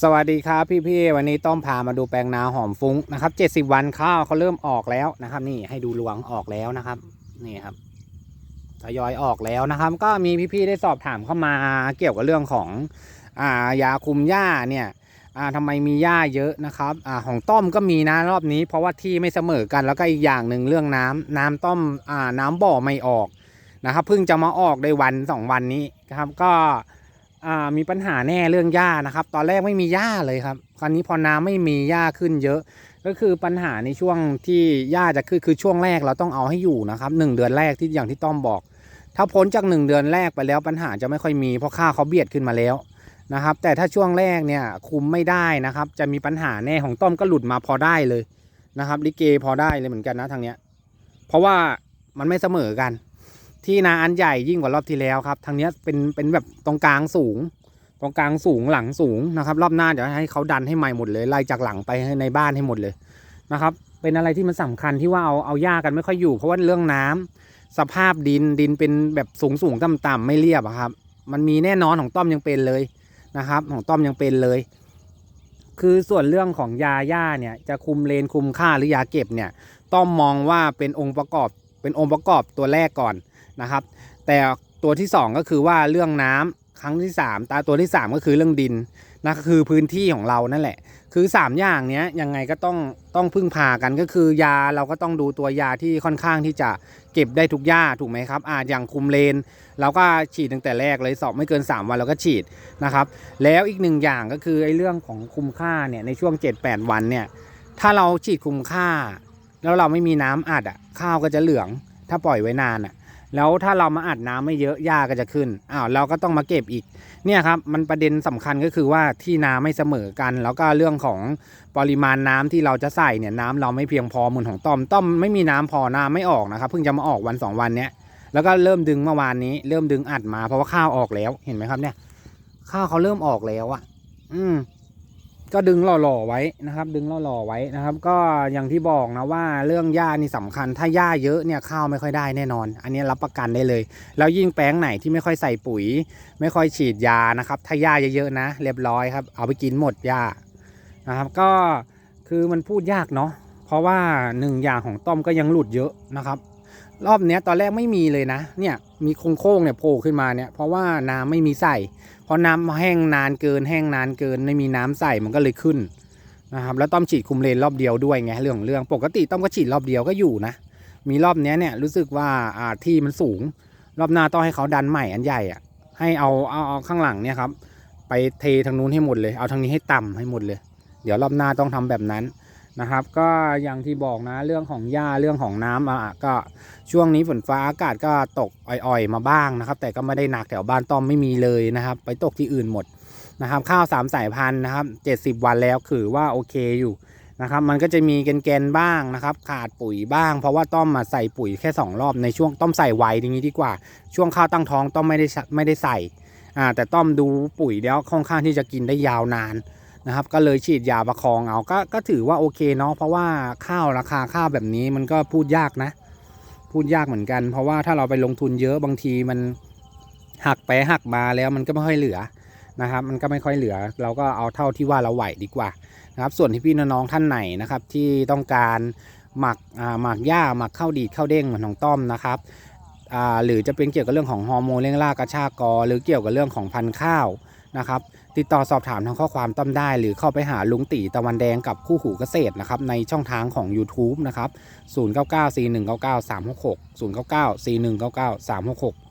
สวัสดีครับพี่ๆวันนี้ต้อมพามาดูแปลงนาหอมฟุ้งนะครับ70 วันข้าวเขาเริ่มออกแล้วนะครับ นี่ให้ดูรวงออกแล้วนะครับ นี่ครับทยอยออกแล้วนะครับ ก็มีพี่ๆได้สอบถามเข้ามาเกี่ยวกับเรื่องของอ่ายาคุมหญ้าเนี่ยอ่าทำไมมีหญ้าเยอะนะครับอ่าของต้อมก็มีนะรอบนี้ เพราะว่าที่ไม่เสมอกันแล้วก็อีกอย่างหนึ่งเรื่องน้ำน้ำต้อมอ่าน้ำบ่อไม่ออกนะครับเพิ่งจะมาออกได้วันสองวันนี้นะครับก็ อ่ามีปัญหาแน่เรื่องหญ้านะครับ ตอนแรกไม่มีหญ้าเลยครับ คราวนี้พอน้ำไม่มีหญ้าขึ้นเยอะ ก็คือปัญหาในช่วงที่หญ้าจะขึ้นคือช่วงแรกเราต้องเอาให้อยู่นะครับหนึ่งเดือนแรกที่อย่างที่ต้อมบอก ถ้าพ้นจากหนึ่งเดือนแรกไปแล้วปัญหาจะไม่ค่อยมีเพราะค่าเขาเบียดขึ้นมาแล้วนะครับ แต่ถ้าช่วงแรกเนี่ยคุมไม่ได้นะครับ จะมีปัญหาแน่ของต้อมก็หลุดมาพอได้เลยนะครับลิเกพอได้เลยเหมือนกันนะทางเนี้ย เพราะว่ามันไม่เสมอกัน ที่นาอันใหญ่ยิ่งกว่ารอบที่แล้วครับทางเนี้ยเป็นเป็นแบบตรงกลางสูง ตรงกลางสูงหลังสูงนะครับ รอบหน้าเดี๋ยวให้เขาดันให้ใหม่หมดเลยไล่จากหลังไปในบ้านให้หมดเลยนะครับ เป็นอะไรที่มันสำคัญที่ว่าเอาเอาหญ้ากันไม่ค่อยอยู่ เพราะว่าเรื่องน้ำสภาพดินดินเป็นแบบสูงสูงต่ำต่ำๆไม่เรียบครับ มันมีแน่นอนของต้อมยังเป็นเลยนะครับ ของต้อมยังเป็นเลย คือส่วนเรื่องของยาหญ้าเนี่ยจะคุมเลนคุมค่าหรือยาเก็บเนี่ย ต้อมมองว่าเป็นองค์ประกอบเป็นองค์ประกอบตัวแรกก่อน นะครับ แต่ตัวที่สองก็คือว่าเรื่องน้ำครั้งที่สามตาตัวที่สามก็คือเรื่องดินนะคือพื้นที่ของเรานั่นแหละ คือสามอย่างเนี้ยยังไงก็ต้องต้องพึ่งพากันก็คือยาเราก็ต้องดูตัวยาที่ค่อนข้างที่จะเก็บได้ทุกหญ้าถูกไหมครับอาอย่างคุมเลน เราก็ฉีดตั้งแต่แรกเลยสอบไม่เกิน 3 วันเราก็ฉีดนะครับ แล้วอีกหนึ่งอย่างก็คือไอ้เรื่องของคุมค่าเนี่ยในช่วง 7-8 วันเนี่ยถ้าเราฉีดคุมค่า แล้วเราไม่มีน้ำอัดอะข้าวก็จะเหลือง ถ้าปล่อยไว้นานอะ แล้วถ้าเรามาอัดน้ำไม่เยอะหญ้าก็จะขึ้นอ้าวเราก็ต้องมาเก็บอีกเนี่ยครับมันประเด็นสำคัญก็คือว่าที่นาไม่เสมอกัน แล้วก็เรื่องของปริมาณน้ำที่เราจะใส่เนี่ยน้ำเราไม่เพียงพอเหมือนของต้อมต้อมไม่มีน้ำพอน้ำไม่ออกนะครับเพิ่งจะมาออกวันสองวันเนี้ยแล้วก็เริ่มดึงเมื่อวานนี้ เริ่มดึงอัดมาเพราะว่าข้าวออกแล้วเห็นไหมครับเนี่ย ข้าวเขาเริ่มออกแล้วอะ อืม ก็ดึงหล่อๆไว้นะครับ ดึงหล่อๆไว้นะครับ ก็อย่างที่บอกนะว่าเรื่องหญ้านี่สำคัญ ถ้าหญ้าเยอะเนี่ยข้าวไม่ค่อยได้แน่นอน อันนี้รับประกันได้เลย แล้วยิ่งแปลงไหนที่ไม่ค่อยใส่ปุ๋ย ไม่ค่อยฉีดยานะครับ ถ้าหญ้าเยอะๆนะ เรียบร้อยครับ เอาไปกินหมดหญ้านะครับ ก็คือมันพูดยากเนาะ เพราะว่าหนึ่งอย่างของต้อมก็ยังหลุดเยอะนะครับ รอบเนี้ยตอนแรกไม่มีเลยนะ เนี่ยมีโค้งๆเนี่ยโผล่ขึ้นมาเนี่ยเพราะว่าน้ำไม่มีใส่พอน้ำแห้งนานเกิน แห้งนานเกิน ไม่มีน้ำใส่มันก็เลยขึ้นนะครับแล้วต้อมฉีดคุมเลนรอบเดียวด้วยไงเรื่องของเรื่องปกติต้อมก็ฉีดรอบเดียวก็อยู่นะ มีรอบเนี้ยเนี่ยรู้สึกว่าอ่าที่มันสูง รอบหน้าต้องให้เขาดันใหม่อันใหญ่อะให้เอาเอาเอาข้างหลังเนี่ยครับไปเททางนู้นให้หมดเลย เอาทางนี้ให้ต่ำให้หมดเลย เดี๋ยวรอบหน้าต้องทำแบบนั้น นะครับ ก็อย่างที่บอกนะเรื่องของหญ้าเรื่องของน้ำอะก็ช่วงนี้ฝนฟ้าอากาศก็ตกอ่อยๆ มาบ้างนะครับ แต่ก็ไม่ได้หนักแถวบ้านต้อมไม่มีเลยนะครับ ไปตกที่อื่นหมดนะครับ ข้าวสามสายพันธุ์นะครับเจ็ดสิบวันแล้วคือว่าโอเคอยู่นะครับมันก็จะมีแกนๆบ้างนะครับ ขาดปุ๋ยบ้าง เพราะว่าต้อมมาใส่ปุ๋ยแค่สองรอบในช่วงต้อมใส่ไวอย่างนี้ดีกว่า ช่วงข้าวตั้งท้องต้อมไม่ได้ไม่ได้ใส่อ่าแต่ต้อมดูปุ๋ยแล้วค่อนข้างที่จะกินได้ยาวนาน นะครับ ก็เลยฉีดยาประคองเอาก็ก็ถือว่าโอเคเนาะเพราะว่าข้าวราคาข้าวแบบนี้มันก็พูดยากนะ พูดยากเหมือนกัน เพราะว่าถ้าเราไปลงทุนเยอะบางทีมันหักไปหักมาแล้วมันก็ไม่ค่อยเหลือนะครับมันก็ไม่ค่อยเหลือ เราก็เอาเท่าที่ว่าเราไหวดีกว่านะครับส่วนที่พี่น้องท่านไหนนะครับ ที่ต้องการหมักอ่าหมักหญ้าหมักข้าวดีดข้าวเด้งเหมือนของต้อมนะครับอ่าหรือจะเป็นเกี่ยวกับเรื่องของฮอร์โมนเร่งรากกระชากกอหรือเกี่ยวกับเรื่องของพันธุ์ข้าวนะครับ ติดต่อสอบถามทางข้อความต้อมได้ หรือเข้าไปหาลุงตีตะวันแดงกับคู่หูเกษตรนะครับในช่องทางของ YouTube นะครับ 0994199366 0994199366